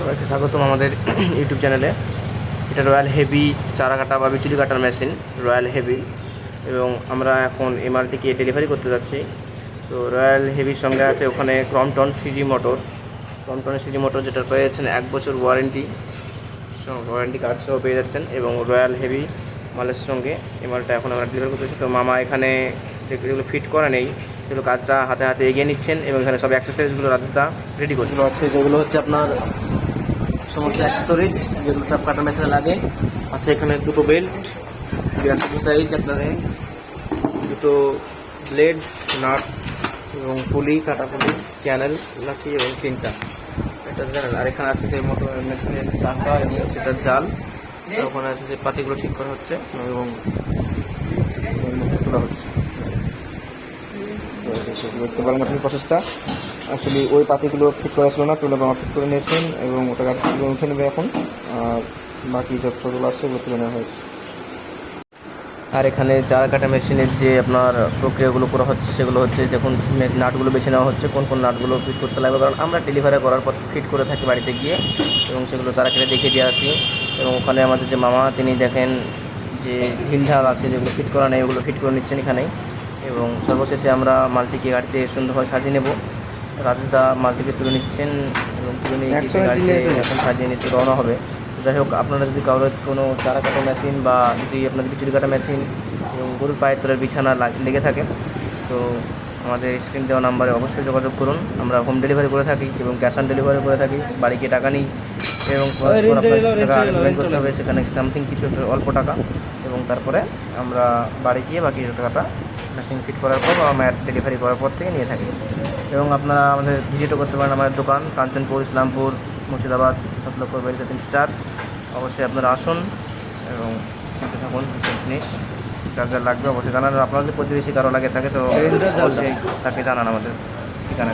সবাইকে স্বাগতম আমাদের ইউটিউব চ্যানেলে। এটা রয়্যাল হেভি চারা কাটা বা বিচুলি কাটার মেশিন রয়্যাল হেভি এবং আমরা এখন এমআরটিকে ডেলিভারি করতে যাচ্ছি। তো রয়্যাল হেভির সঙ্গে আছে ওখানে Crompton CG motor Crompton CG motor যেটা পেয়েছেন এক বছর ওয়ারেন্টি ওয়ারেন্টি কার্ড সহ পেয়ে যাচ্ছেন। এবং রয়্যাল হেভি মালের সঙ্গে এমআরটা এখন আমরা ডেলিভারি করতে তো মামা এখানে যেগুলো ফিট করা নেই, সেগুলো কাজটা হাতে হাতে এগিয়ে নিচ্ছেন এবং এখানে সব অ্যাক্সেসরিজগুলো রাজদা রেডি করছে। আছে যেগুলো হচ্ছে আপনার সমস্ত অ্যাক্সেসরিজ যেগুলো চাপ কাটা মেশিনে লাগে। আছে এখানে দুটো বেল্ট বিরাশি সাইজ আপনার দুটো ব্লেড নাট এবং পুলি কাটা পুলি চ্যানেল লাঠি এবং তিনটা। এটা জানেন, আর এখানে আছে সেই মোটর মেশিনের চাকা এবং সেটার জাল। ওখানে আছে যে পাতিগুলো ঠিক করা হচ্ছে এবং তোলা হচ্ছে। দেখতে প্রসেসটা আসলে ওই পাতিগুলো ঠিক করা ছিল না তুলে বাবা ঠিক করে নিয়েছেন এবং ওটা থেকে উঠে নেবে এখন। আর বাকি সব ছোটোগুলো আসছে ওগুলো তুলে নেওয়া হয়েছে। আর এখানে চারা কাটা মেশিনের যে আপনার প্রক্রিয়াগুলো করা হচ্ছে, সেগুলো হচ্ছে দেখুন নাটগুলো বেছে নেওয়া হচ্ছে, কোন কোন নাটগুলো ফিট করতে লাগবে। কারণ আমরা ডেলিভারি করার পর ফিট করে থাকি বাড়িতে গিয়ে, এবং সেগুলো চারা কেটে দেখে দিয়ে আসি। এবং ওখানে আমাদের যে মামা, তিনি দেখেন যে ঢিলঢাল আছে, যেগুলো ফিট করা নেই, ওগুলো ফিট করে নিচ্ছেন এখানেই। এবং সর্বশেষে আমরা মালটিকে গাড়িতে সুন্দরভাবে সাজিয়ে নেব। রাজেশদা মালটিকে তুলে নিচ্ছেন এবং তুলে নিয়ে গাড়িতে এখন সাজিয়ে নিতে রওনা হবে। যাই হোক আপনারা যদি কারোর কোনো চারা কাটা মেশিন বা যদি আপনাদের বিচুলি কাটা মেশিন এবং গরুর পায়ের তলার বিছানা লাগ- থাকে তো আমাদের স্ক্রিন দেওয়া নাম্বারে অবশ্যই যোগাযোগ করুন। আমরা হোম ডেলিভারি করে থাকি এবং ক্যাশ অন ডেলিভারি করে থাকি বাড়ি গিয়ে টাকা নিই এবং করতে হবে সেখানে সামথিং কিছু অল্প টাকা এবং তারপরে আমরা বাড়ি গিয়ে বাকি টাকাটা মেশিন ফিট করার পর বা ম্যাট ডেলিভারি করার পর থেকে নিয়ে থাকি। এবং আপনারা আমাদের ভিজিটও করতে পারেন আমাদের দোকান কাঞ্চনপুর ইসলামপুর মুর্শিদাবাদ সাত লক্ষ বাড়িতে তিনশো চার। অবশ্যই আপনারা আসুন এবং কিনতে থাকুন সব জিনিস। যার যা লাগবে অবশ্যই জানান। আপনাদের প্রতিবেশী কারও লাগে থাকে তো অবশ্যই তাকে জানান আমাদের ঠিকানা